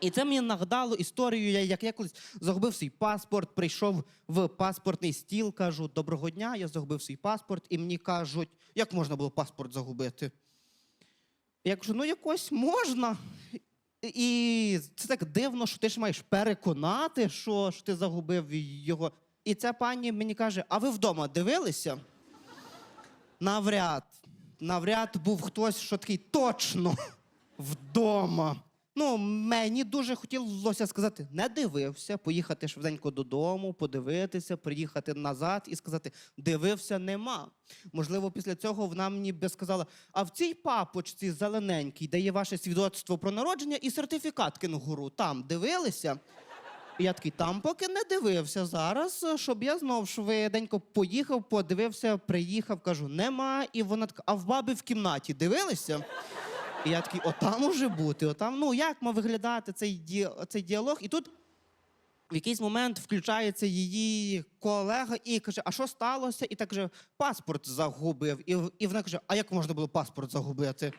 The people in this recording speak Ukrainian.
І це мені нагадало історію, як я загубив свій паспорт, прийшов в паспортний стіл, кажу: доброго дня, я загубив свій паспорт, і мені кажуть, як можна було паспорт загубити? Я кажу, ну якось можна. І це так дивно, що ти ж маєш переконати, що, що ти загубив його. І ця пані мені каже: а ви вдома дивилися? Навряд. Навряд був хтось, що такий точно вдома. Ну, мені дуже хотілося сказати, не дивився, поїхати швиденько додому, подивитися, приїхати назад і сказати, дивився, нема. Можливо, після цього вона мені би сказала: а в цій папочці зелененькій, де є ваше свідоцтво про народження і сертифікат кенгуру, там дивилися. І я такий, там поки не дивився зараз, щоб я знов швиденько поїхав, подивився, приїхав, кажу, нема. І вона така, а в баби в кімнаті дивилися? І я такий, отам може бути, отам. Ну як мав виглядати цей, ді... цей діалог? І тут в якийсь момент включається її колега і каже: А що сталося? І так каже, паспорт загубив. І, і вона каже: А як можна було паспорт загубити?